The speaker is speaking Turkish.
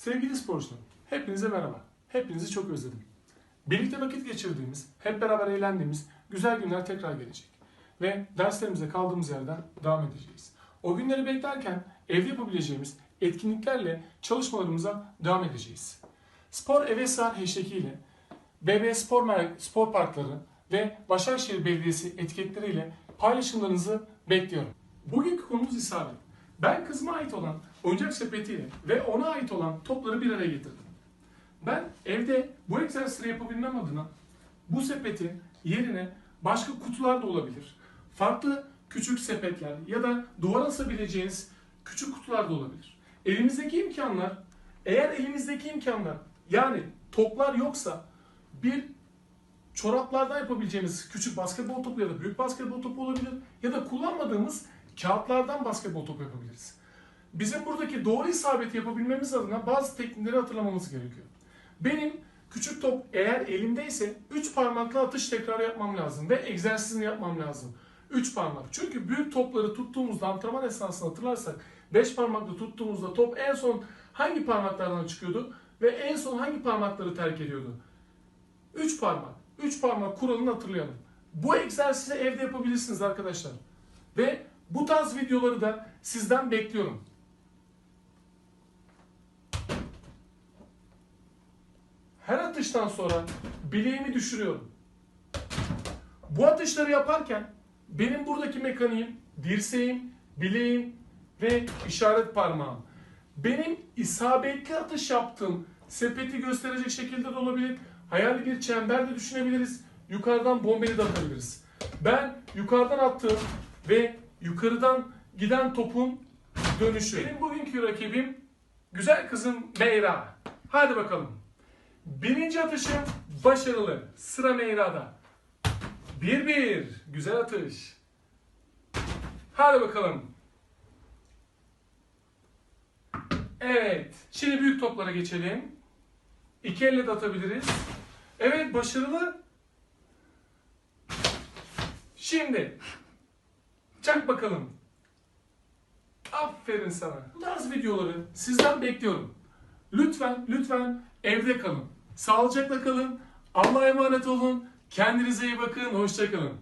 Sevgili sporcular, hepinize merhaba. Hepinizi çok özledim. Birlikte vakit geçirdiğimiz, hep beraber eğlendiğimiz güzel günler tekrar gelecek. Ve derslerimize kaldığımız yerden devam edeceğiz. O günleri beklerken evde yapabileceğimiz etkinliklerle çalışmalarımıza devam edeceğiz. Spor Evesar hashtag ile BB Spor, Mer- Spor Parkları ve Başakşehir Belediyesi etiketleriyle paylaşımlarınızı bekliyorum. Bugünkü konumuz isabet. Ben kızıma ait olan oyuncak sepetiyle ve ona ait olan topları bir araya getirdim. Ben evde bu egzersizleri yapabilmem adına bu sepeti yerine başka kutular da olabilir. Farklı küçük sepetler ya da duvara asabileceğiniz küçük kutular da olabilir. Elimizdeki imkanlar, eğer elimizdeki imkanlar yani toplar yoksa bir çoraplardan yapabileceğimiz küçük basketbol topu ya da büyük basketbol topu olabilir ya da kullanmadığımız kağıtlardan basketbol topu yapabiliriz. Bizim buradaki doğru isabeti yapabilmemiz adına bazı teknikleri hatırlamamız gerekiyor. Benim küçük top eğer elimdeyse 3 parmakla atış tekrarı yapmam lazım ve egzersizini yapmam lazım. 3 parmak. Çünkü büyük topları tuttuğumuzda antrenman esnasında hatırlarsak 5 parmakla tuttuğumuzda top en son hangi parmaklardan çıkıyordu ve en son hangi parmakları terk ediyordu? 3 parmak. 3 parmak kuralını hatırlayalım. Bu egzersizi evde yapabilirsiniz arkadaşlar. Ve bu tarz videoları da sizden bekliyorum. Her atıştan sonra bileğimi düşürüyorum. Bu atışları yaparken benim buradaki mekaniğim, dirseğim, bileğim ve işaret parmağım. Benim isabetli atış yaptığım sepeti gösterecek şekilde de olabilir. Hayali bir çember de düşünebiliriz. Yukarıdan bombeli de atabiliriz. Ben yukarıdan attığım ve yukarıdan giden topun dönüşü. Benim bugünkü rakibim güzel kızım Meyra. Hadi bakalım. Birinci atışım başarılı. Sıra Meyra'da. 1-1. Güzel atış. Hadi bakalım. Evet. Şimdi büyük toplara geçelim. İki elle de atabiliriz. Evet başarılı. Şimdi. Çak bakalım. Aferin sana. Bu tarz videoları sizden bekliyorum. Lütfen, lütfen evde kalın. Sağlıcakla kalın. Allah'a emanet olun. Kendinize iyi bakın. Hoşçakalın.